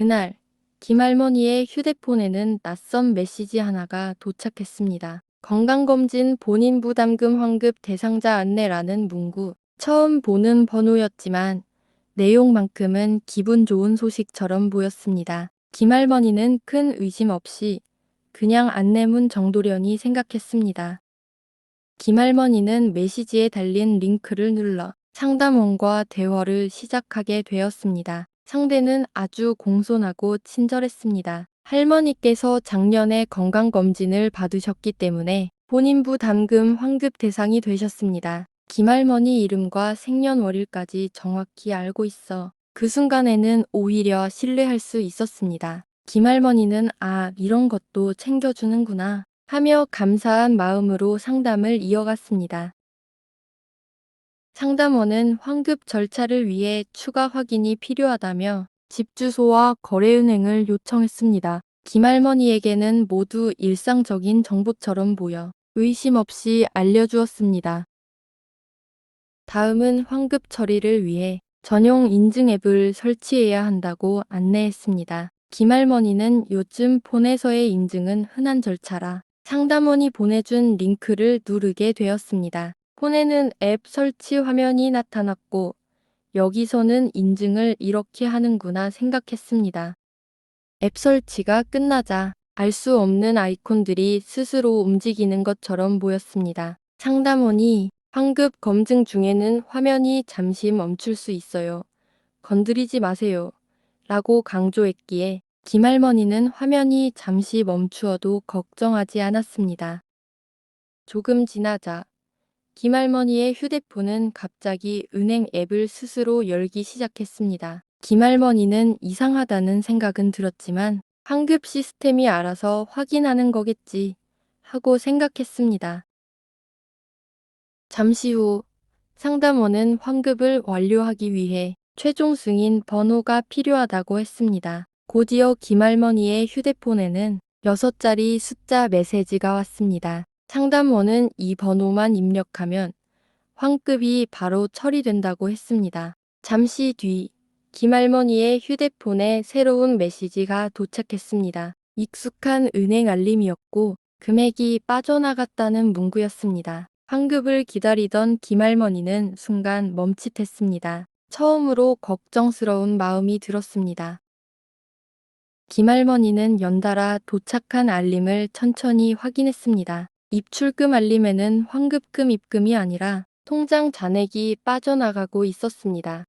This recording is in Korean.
그날 김할머니의 휴대폰에는 낯선 메시지 하나가 도착했습니다. 건강검진 본인 부담금 환급 대상자 안내라는 문구. 처음 보는 번호였지만 내용만큼은 기분 좋은 소식처럼 보였습니다. 김할머니는 큰 의심 없이 그냥 안내문 정도려니 생각했습니다. 김할머니는 메시지에 달린 링크를 눌러 상담원과 대화를 시작하게 되었습니다. 상대는 아주 공손하고 친절했습니다. 할머니께서 작년에 건강검진을 받으셨기 때문에 본인 부담금 환급 대상이 되셨습니다. 김할머니 이름과 생년월일까지 정확히 알고 있어 그 순간에는 오히려 신뢰할 수 있었습니다. 김할머니는 아, 이런 것도 챙겨주는구나 하며 감사한 마음으로 상담을 이어갔습니다. 상담원은 환급 절차를 위해 추가 확인이 필요하다며 집 주소와 거래은행을 요청했습니다. 김할머니에게는 모두 일상적인 정보처럼 보여 의심 없이 알려주었습니다. 다음은 환급 처리를 위해 전용 인증 앱을 설치해야 한다고 안내했습니다. 김할머니는 요즘 폰에서의 인증은 흔한 절차라 상담원이 보내준 링크를 누르게 되었습니다. 폰에는 앱 설치 화면이 나타났고 여기서는 인증을 이렇게 하는구나 생각했습니다. 앱 설치가 끝나자 알 수 없는 아이콘들이 스스로 움직이는 것처럼 보였습니다. 상담원이 환급 검증 중에는 화면이 잠시 멈출 수 있어요. 건드리지 마세요. 라고 강조했기에 김할머니는 화면이 잠시 멈추어도 걱정하지 않았습니다. 조금 지나자 김할머니의 휴대폰은 갑자기 은행 앱을 스스로 열기 시작했습니다. 김할머니는 이상하다는 생각은 들었지만 환급 시스템이 알아서 확인하는 거겠지 하고 생각했습니다. 잠시 후 상담원은 환급을 완료하기 위해 최종 승인 번호가 필요하다고 했습니다. 곧이어 김할머니의 휴대폰에는 6자리 숫자 메시지가 왔습니다. 상담원은 이 번호만 입력하면 환급이 바로 처리된다고 했습니다. 잠시 뒤 김할머니의 휴대폰에 새로운 메시지가 도착했습니다. 익숙한 은행 알림이었고 금액이 빠져나갔다는 문구였습니다. 환급을 기다리던 김할머니는 순간 멈칫했습니다. 처음으로 걱정스러운 마음이 들었습니다. 김할머니는 연달아 도착한 알림을 천천히 확인했습니다. 입출금 알림에는 환급금 입금이 아니라 통장 잔액이 빠져나가고 있었습니다.